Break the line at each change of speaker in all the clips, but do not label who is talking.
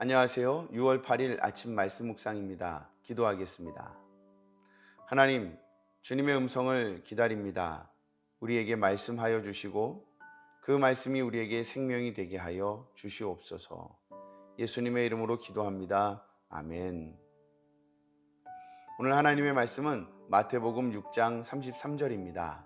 안녕하세요. 6월 8일 아침 말씀 묵상입니다. 기도하겠습니다. 하나님, 주님의 음성을 기다립니다. 우리에게 말씀하여 주시고 그 말씀이 우리에게 생명이 되게 하여 주시옵소서. 예수님의 이름으로 기도합니다. 아멘. 오늘 하나님의 말씀은 마태복음 6장 33절입니다.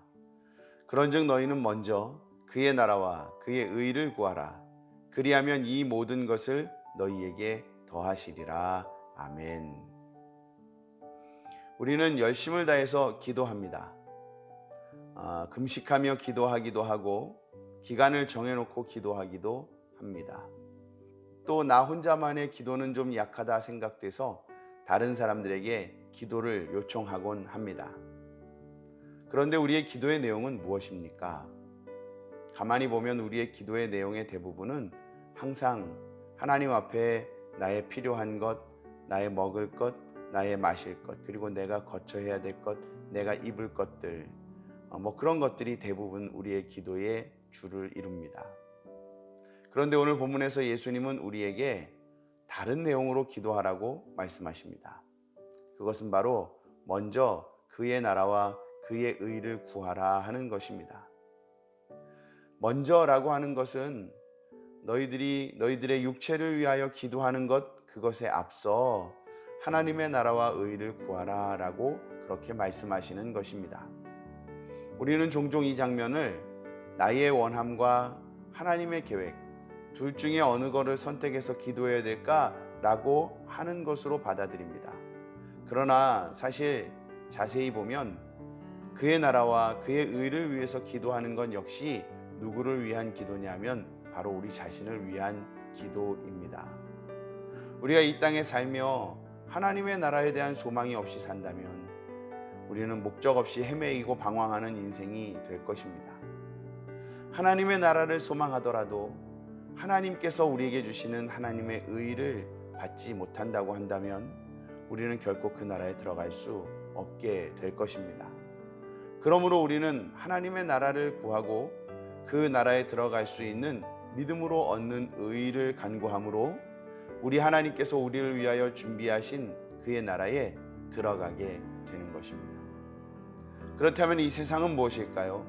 그런즉 너희는 먼저 그의 나라와 그의 의를 구하라. 그리하면 이 모든 것을 너희에게 더하시리라. 아멘. 우리는 열심을 다해서 기도합니다. 아, 금식하며 기도하기도 하고 기간을 정해놓고 기도하기도 합니다. 또 나 혼자만의 기도는 좀 약하다 생각돼서 다른 사람들에게 기도를 요청하곤 합니다. 그런데 우리의 기도의 내용은 무엇입니까? 가만히 보면 우리의 기도의 내용의 대부분은 항상 하나님 앞에 나의 필요한 것, 나의 먹을 것, 나의 마실 것, 그리고 내가 거쳐야 될 것, 내가 입을 것들, 어, 뭐 그런 것들이 대부분 우리의 기도의 주를 이룹니다. 그런데 오늘 본문에서 예수님은 우리에게 다른 내용으로 기도하라고 말씀하십니다. 그것은 바로 먼저 그의 나라와 그의 의를 구하라 하는 것입니다. 먼저라고 하는 것은 너희들이 너희들의 육체를 위하여 기도하는 것 그것에 앞서 하나님의 나라와 의를 구하라라고 그렇게 말씀하시는 것입니다. 우리는 종종 이 장면을 나의 원함과 하나님의 계획 둘 중에 어느 거를 선택해서 기도해야 될까라고 하는 것으로 받아들입니다. 그러나 사실 자세히 보면 그의 나라와 그의 의를 위해서 기도하는 건 역시 누구를 위한 기도냐면 바로 우리 자신을 위한 기도입니다. 우리가 이 땅에 살며 하나님의 나라에 대한 소망이 없이 산다면 우리는 목적 없이 헤매이고 방황하는 인생이 될 것입니다. 하나님의 나라를 소망하더라도 하나님께서 우리에게 주시는 하나님의 의를 받지 못한다고 한다면 우리는 결코 그 나라에 들어갈 수 없게 될 것입니다. 그러므로 우리는 하나님의 나라를 구하고 그 나라에 들어갈 수 있는 믿음으로 얻는 의를 간구함으로 우리 하나님께서 우리를 위하여 준비하신 그의 나라에 들어가게 되는 것입니다. 그렇다면 이 세상은 무엇일까요?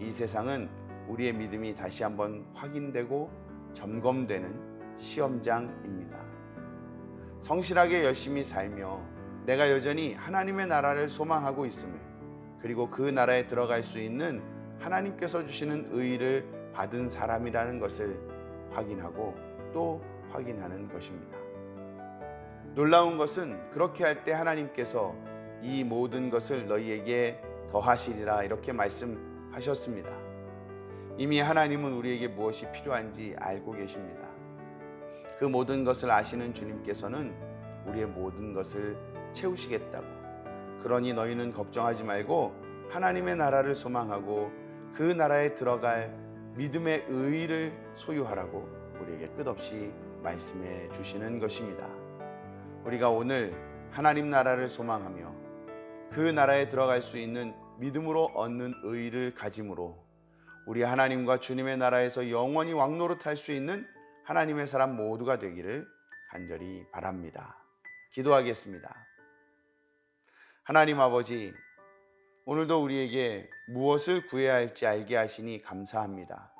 이 세상은 우리의 믿음이 다시 한번 확인되고 점검되는 시험장입니다. 성실하게 열심히 살며 내가 여전히 하나님의 나라를 소망하고 있음을 그리고 그 나라에 들어갈 수 있는 하나님께서 주시는 의를 받은 사람이라는 것을 확인하고 또 확인하는 것입니다. 놀라운 것은 그렇게 할 때 하나님께서 이 모든 것을 너희에게 더하시리라 이렇게 말씀하셨습니다. 이미 하나님은 우리에게 무엇이 필요한지 알고 계십니다. 그 모든 것을 아시는 주님께서는 우리의 모든 것을 채우시겠다고. 그러니 너희는 걱정하지 말고 하나님의 나라를 소망하고 그 나라에 들어갈 믿음의 의를 소유하라고 우리에게 끝없이 말씀해 주시는 것입니다. 우리가 오늘 하나님 나라를 소망하며 그 나라에 들어갈 수 있는 믿음으로 얻는 의를 가짐으로 우리 하나님과 주님의 나라에서 영원히 왕노릇 할 수 있는 하나님의 사람 모두가 되기를 간절히 바랍니다. 기도하겠습니다. 하나님 아버지, 오늘도 우리에게 무엇을 구해야 할지 알게 하시니 감사합니다.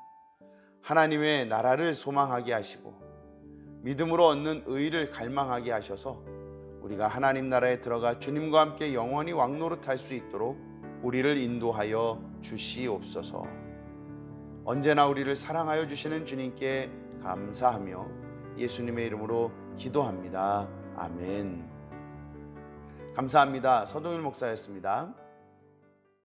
하나님의 나라를 소망하게 하시고 믿음으로 얻는 의를 갈망하게 하셔서 우리가 하나님 나라에 들어가 주님과 함께 영원히 왕노릇할 수 있도록 우리를 인도하여 주시옵소서. 언제나 우리를 사랑하여 주시는 주님께 감사하며 예수님의 이름으로 기도합니다. 아멘. 감사합니다. 서동일 목사였습니다.